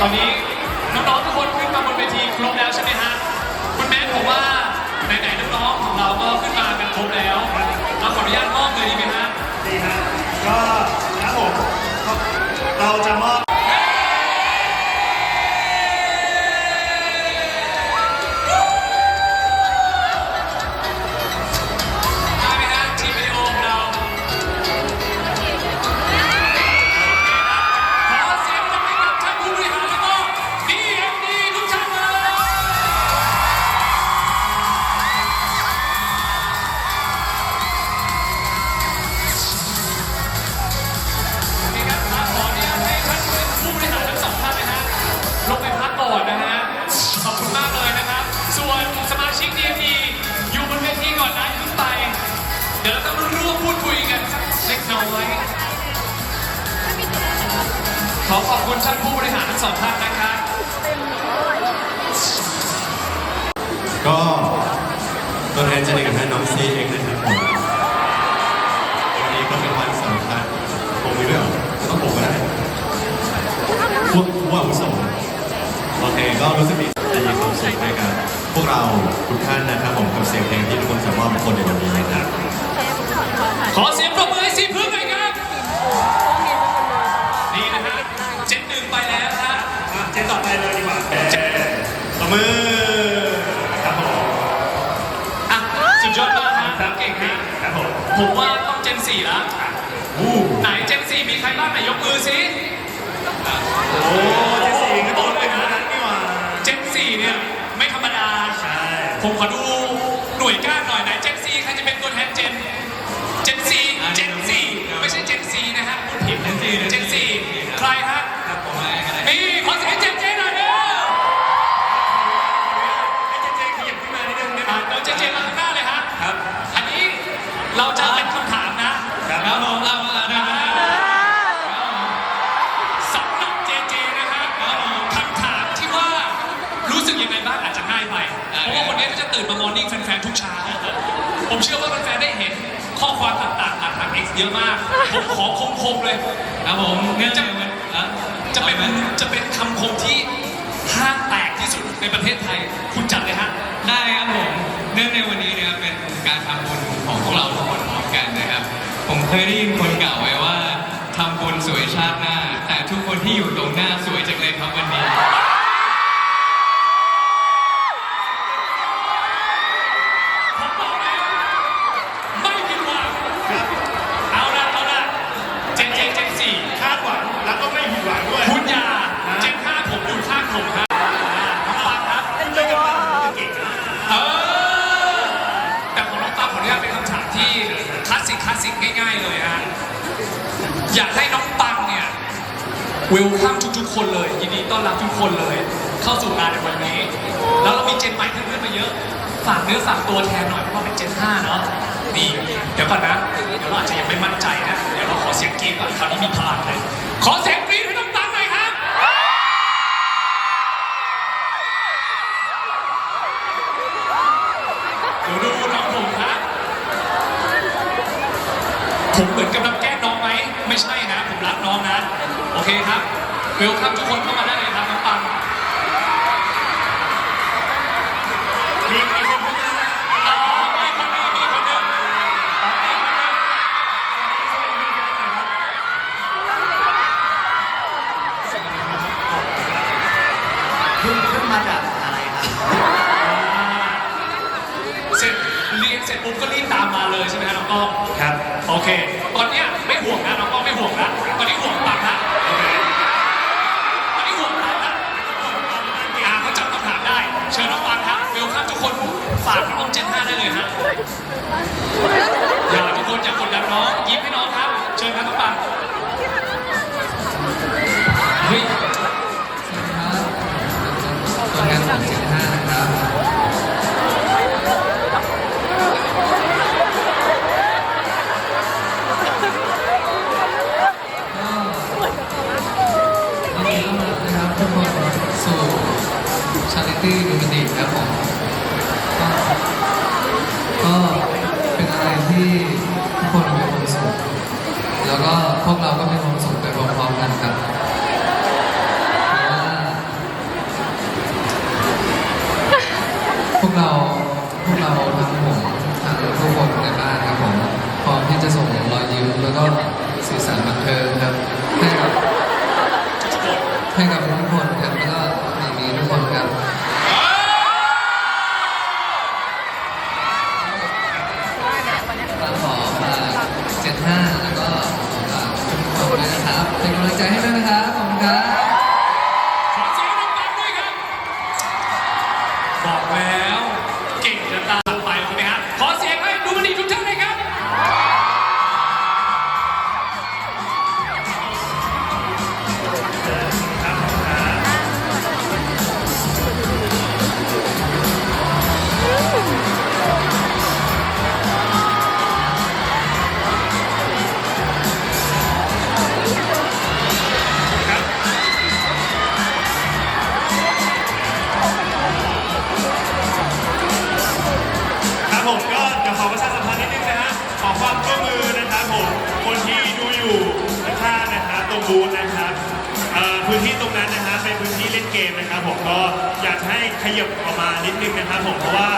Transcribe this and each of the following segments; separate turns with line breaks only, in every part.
ตอ อขอบ
คุ
ณท่านผู้บริหารทั้งสองท่านนะครับ
ก็ตัวแทนจะเรียนกับท่านน้องซีเองนะครับผมวันนี้ก็เป็นวันสำคัญผมมีด้วยเหรอต้องผมก็ได้พวกผู้อาวุโสโอเคก็รู้สึกดีใจมีความสุขด้วยกันพวกเราทุกท่านนะครับผมกับเสียงเพลงที่ทุกคนจะมอบทุกคนในวันนี้นะครับ
ขอเสียงปรบมือให้สีพึ่งหน่อยครับ ไปแล้วนะฮะ
อะเจนต่อไปเลยดีกว่าเจนตบมือครับผม
อะสุดยอดมากฮะเก่งฮะ
ครับผม
ผมว่าต้องเจนสี่แล้ว
อู้
ไหนเจนสี่มีใครบ้างไหนยกมือสิ
โอ้เจนสี่ก็ต้องเป็นคนนั้นนี่หว่า
เจนสี่เนี่ยไม่ธรรมดา
ใช่
ผมขอดูหน่วยก้านหน่อยไหนเจนซีใครจะเป็นตัวแทนเจน นิ่งแฟนๆทุกเช้า ผมเชื่อว่าแฟนๆได้เห็นข้อความต่างๆผ่านทาง X เยอะมาก ผมขอคมๆเลยครับผมเนี่ยจะจะเป็นจะเป็นคำคมที่ห้างแตกที่สุดในประเทศไทย คุณจัดเลยฮะ
ได้ครับผม เนื่องในวันนี้นะครับเป็นการทำบุญของพวกเราทุกคนพร้อมกันนะครับ ผมเคยได้ยินคนกล่าวไว้ว่าทำบุญสวยชาติหน้า แต่ทุกคนที่อยู่ตรงหน้า วลคั
มทุกๆคนเลยยินดีต้อนรับทุกคนเลย เข้าสู่งานในวันนี้ แล้วเรามีเจนใหม่เพื่อนๆมาเยอะ ฝากเนื้อฝากตัวแทนหน่อยเพราะว่าเป็นเจน5เนาะนี่เดี๋ยวก่อนนะ เดี๋ยวเราอาจจะยังไม่มั่นใจนะ เดี๋ยวเราขอเสียงกรี๊ดก่อนคราวนี้มีพลังเลย ขอเสียงกรี๊ดให้น้องปังหน่อยครับเดี๋ยวดูน้องผมครับผมเหมือนกำลังแกล้งน้องไหมไม่ใช่นะ ผมรักน้องนะ โอเคครับเวลคัมทุกคนเข้ามาได้เลยครับน้องปัง
มีมีคนพูดนะ
อ๋อมีคนหนึงมีคนหนึง
เพิ่งเพิ่งมาจากอะไรครับ
เสร็จเรียนเสร็จปุ๊บก็รีบตามมาเลยใช่ไหมฮะน้องก้อง
ครับ
โอเค ตอนเนี้ยไม่ห่วงนะน้องก้องไม่ห่วงนะตอนนี้ห่วงปังนะากน้องเจนห้าได้เลยฮะอย่าทุกคนอย่ากดดันน้องยิ้มให้น้องครับ เชิญครับน้องปังเฮ้ย
ตัวแทนของเจ็ดห้านะครับวันนี้นะครับทุกคนสู่ชาริตี้ดูมันดีครับผม พวกเราก็มีความสุขไปพร้อมๆกันครับพวกเราพวกเราทั้งผมทั้งทุกคนในบ้านครับผมพร้
อมที่จะส่งรอยยิ้
มแล้วก็สื่อสารบันเทิงครับ ให้กับให้กับทุกคน นะครับผมก็อยากให้ขยับออกมานิดนึงนะครับผมเพราะว่า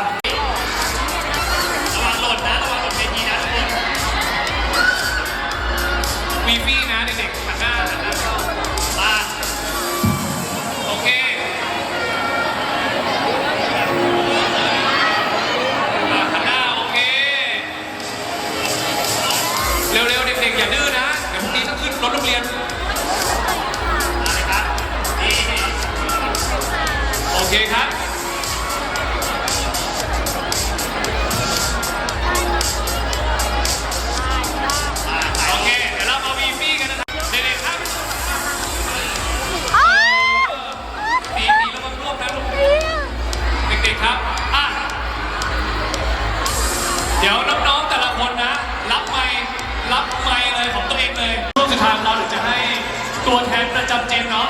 ตัวแทนประจำเจนเนาะ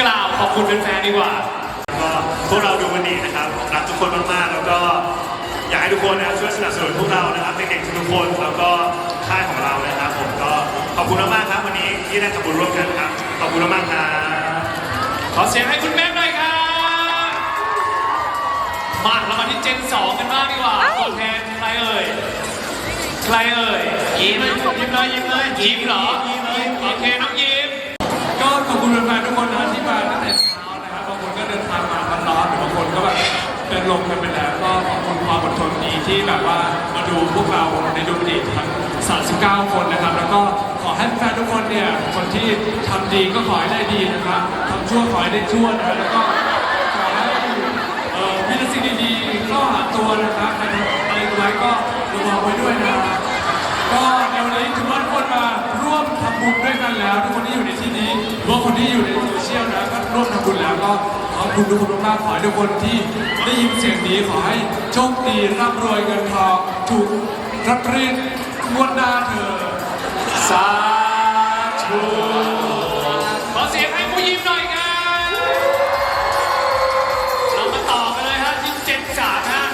กล่าวขอบคุณแฟนๆดีกว่า
ก็พวกเราดูวันนี้นะครับรักทุกคนมากๆ แล้วก็อยากให้ทุกคนนะช่วยสนับสนุนพวกเรานะครับเด็กๆทุกคนแล้วก็ค่ายของเรานะครับผมก็ขอบคุณมากๆครับวันนี้ที่ได้ทำบุญร่วมกันครับขอบคุณมากๆครับ
ขอเสียงให้คุณแม่หน่อยครับมาเรามาที่เจน2กันบ้างดีกว่าตัวแทนใครเอ่ยใครเอ่ยยิ้มยิ้มเลยยิ้มเลยยิ้มเหรอยิ้มเลยโอเคน้องยิ้มก็ขอบ คุณแฟนๆทุกคนนะที่มาตั้งแต่เช้านะครับบางคนก็เดินทางมาทันร้อนบางคนก็แบบเดินลงกันไปแล้วก็ขอบคุณความอดทนดีที่แบบว่ามาดูพวกเราในดูดีทั้ง 39 คนนะครับ แล้วก็ขอให้แฟนทุกคนเนี่ยคนที่ทำดีก็ขอให้ได้ดีนะครับทำชั่วขอให้ได้ชั่วนะแล้วก็ขอให้เอ่อมีแต่สิ่งดีๆเข้าหาตัวนะครับใครทำอะไรไว้ก็ระวังไว้ด้วยนะก็ในวันนี้ทุกคนมา บุญด้วยกันแล้ว ทุกคนที่อยู่ในที่นี้หรือว่าคนที่อยู่ในโซเชียลนะก็ร่วมทำบุญแล้วก็ขอบคุณทุกคนมากๆขอให้ทุกคนที่ได้ยินเสียงนี้ขอให้โชคดีร่ำรวยเงินทองถูกรับรีดงวดหน้าเธอสาธุขอเสียงให้ผู้ยิ้มหน่อยกันเรามาต่อกันเลยฮะที่เจนสามฮะ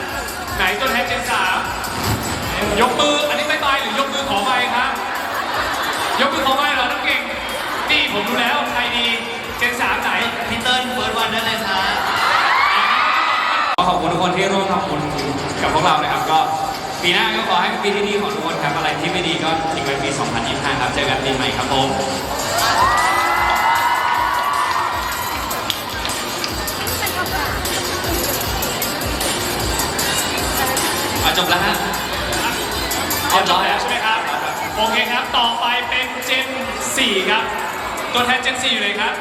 ไหนตัวแทนเจนสามยกมืออันนี้ไม่บายหรือยกมือขอไปครับ ยกมือขอไปเหรอน้องเก่ง นี่ ผมรู้แล้วใครดีเจนสามไหน
พี่เติ้ลเฟิร์สวันได้เลยครับ
ขอบคุณทุกคนที่ร่วมทำบุญกับพวกเรานะครับก็ปีหน้าก็ขอให้เป็นปีที่ดีของทุกคนครับอะไรที่ไม่ดีก็ทิ้งไว้ปี 2025 ครับ เจอกันปีใหม่ครับผมอะจบแล้วฮะ
เอาจบแล้วใช่ไหมครับ โอเคครับ ต่อไปเป็นเจน4ครับ ตัวแทนเจน4อยู่เลยครับ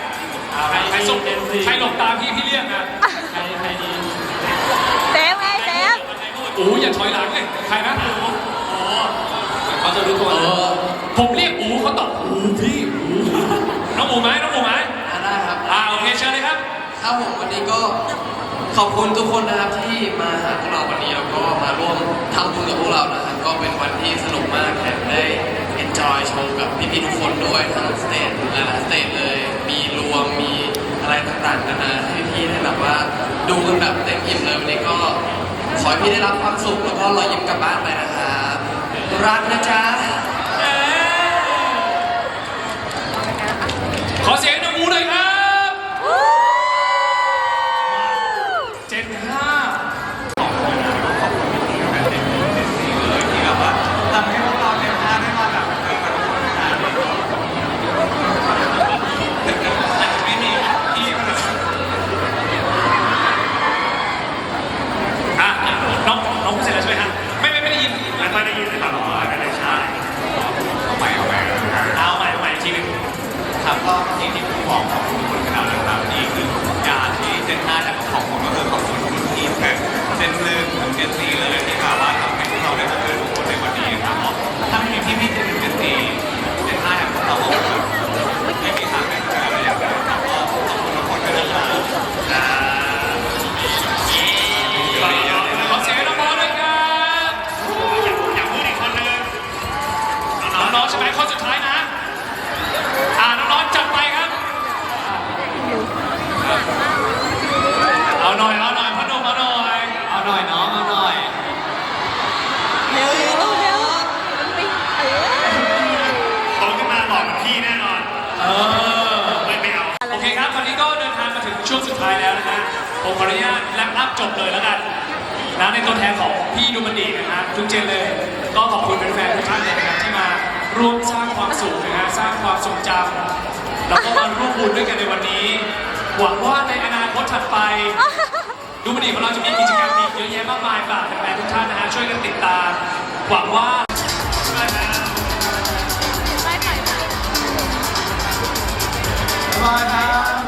ใครใครส่งใครหลบตามพี่พี่เรียกนะใครใครดี
เซฟไงเซฟ
โอ้ยอย่าถอยหลังเลยใครนะโอ้เขาจะรู้ตัวผมเรียกอูเขาตอบอูพี่อูน้องอูไหมน้องอูไหม
ได้ครับ
อ่าโอเคเชิญเลยครับ
ครับผมวันนี้ก็ขอบคุณทุกคนนะครับที่มาหาพวกเราวันนี้แล้วก็มาร่วมทำบุญกับพวกเรานะครับก็เป็นวันที่สนุกมากแถมได้็นจอยโชว์กับพี่ๆทุกคนด้วยทั้งสเตจหลายๆสเตจเลย มีรวมมีอะไรต่างๆนานาให้พี่ได้แบบว่าดูกันแบบเต็มอิ่มเลยวันนี้ก็ขอให้พี่ได้รับความสุขแล้วก็รอยยิ้มกลับบ้านไปนะครับรักนะจ๊ะ
ท้ายแล้
วนะฮะผมขออนุญาตรักอัพจบเลยแล้วกันนะในตัวแทนของพี่ดูมันดีนะฮะทุกเจนเลย ก็ขอบคุณแฟนๆทุกท่านเลยนะครับที่มาร่วมสร้างความสุขนะฮะสร้างความทรงจำแล้วก็มาร่วมบุญด้วยกันในวันนี้ หวังว่าในอนาคตถัดไป ดูมันดีของเราจะมีกิจกรรมอีกเยอะแยะมากมายฝากแฟนๆทุกท่านนะฮะช่วยกันติดตามหวังว่าบายครับ